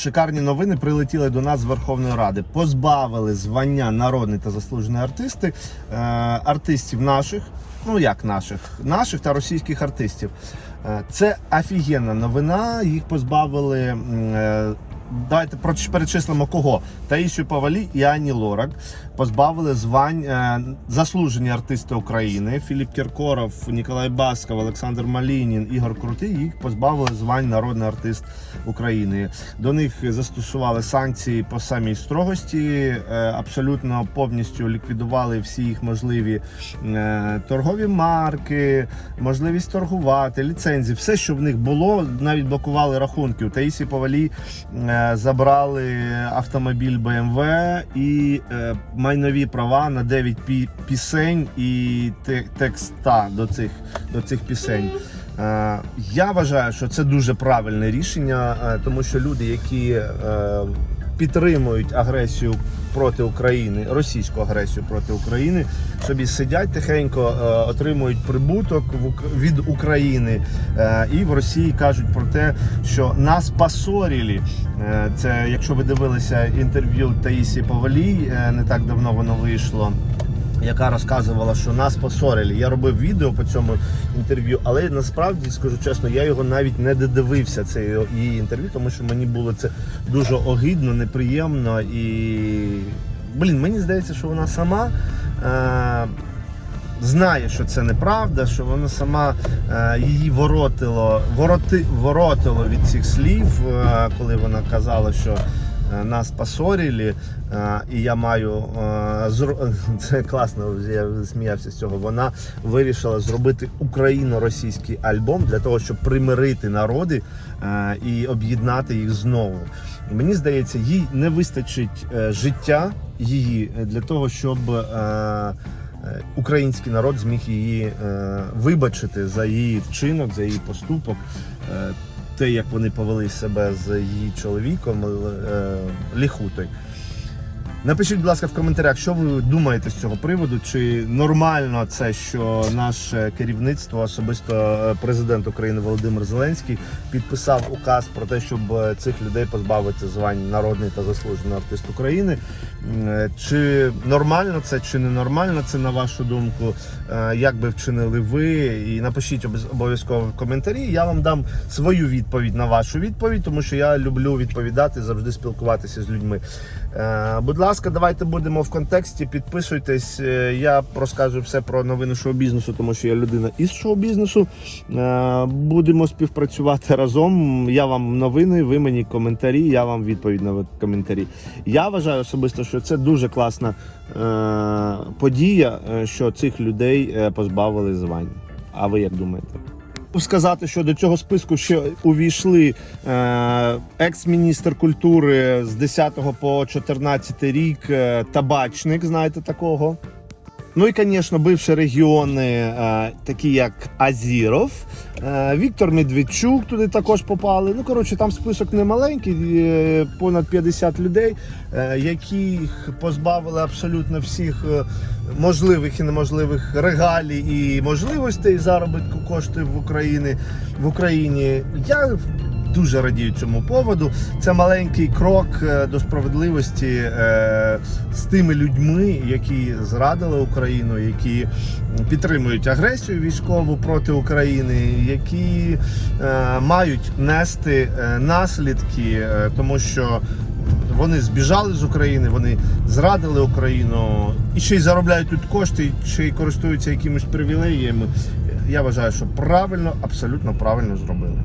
Шикарні новини прилетіли до нас з Верховної Ради. Позбавили звання народний та заслужений артисти е, артистів наших, ну як наших, наших та російських артистів. Е, це офігенна новина. Їх позбавили. е, Давайте перечислимо кого. Таїсію Павалі і Ані Лорак позбавили звань е, заслужені артисти України. Філіп Кіркоров, Ніколай Басков, Олександр Малінін, Ігор Крутий. Їх позбавили звань народний артист України. До них застосували санкції по самій строгості. е, Абсолютно повністю ліквідували всі їх можливі е, торгові марки, можливість торгувати, ліцензії, все, що в них було, навіть блокували рахунки. У Таїсі Павалі забрали автомобіль BMW і е, майнові права на 9 пі- пісень і те- текста до цих, до цих пісень. Е, Я вважаю, що це дуже правильне рішення, е, тому що люди, які підтримують агресію проти України, російську агресію проти України, собі сидять тихенько, е, отримують прибуток від України е, і в Росії кажуть про те, що нас посорили. Е, Це якщо ви дивилися інтерв'ю Таїсі Повалій, не так давно воно вийшло яка розказувала, що нас посорили. Я робив відео по цьому інтерв'ю, але насправді скажу чесно, я його навіть не додивився це її інтерв'ю, тому що мені було це дуже огидно, неприємно і блін, мені здається, що вона сама. Е- Знає, що це неправда, що вона сама е, її воротило, вороти, воротило від цих слів, е, коли вона казала, що нас посорили, е, і я маю е, це класно. Я сміявся з цього. Вона вирішила зробити україно-російський альбом для того, щоб примирити народи е, і об'єднати їх знову. Мені здається, їй не вистачить е, життя її для того, щоб. е, Е, український народ зміг її е, вибачити за її вчинок, за її поступок, е, те, як вони повели себе з її чоловіком е, Ліхутою. Напишіть, будь ласка, в коментарях, що ви думаєте з цього приводу. Чи нормально це, що наше керівництво, особисто е, президент України Володимир Зеленський, підписав указ про те, щоб е, цих людей позбавити звань народний та заслужений артист України. Е, Чи нормально це, чи не нормально це на вашу думку? Як би вчинили ви? І напишіть обов'язково в коментарі. Я вам дам свою відповідь на вашу відповідь, тому що я люблю відповідати, завжди спілкуватися з людьми. Будь ласка, давайте будемо в контексті. Підписуйтесь. Е, Я розказую все про новини шоу-бізнесу, тому що я людина із шоу-бізнесу. Е, Будемо співпрацювати разом. Я вам новини, ви мені коментарі, я вам відповідь на коментарі. Я вважаю особисто, що це дуже класна е, подія, що цих людей позбавили звань. А ви як думаєте? Сказати, що до цього списку ще увійшли е, екс-міністр культури з 10 по 14 рік е, табачник, знаєте такого. Ну і, звісно, бивші регіони, е, такі як Азіров, е, Віктор Медведчук туди також попали. Ну, коротше, там список не маленький, е, понад 50 людей, е, яких позбавили абсолютно всіх е, можливих і неможливих регалій і можливостей заробітку коштів в Україні. В Україні. Я дуже радію цьому поводу. Це маленький крок е, до справедливості е, з тими людьми, які зрадили Україну, які підтримують агресію військову проти України, які е, мають нести наслідки, тому що. Вони збіжали з України, вони зрадили Україну і ще й заробляють тут кошти, ще й користуються якимись привілеями. Я вважаю, що правильно, абсолютно правильно зробили.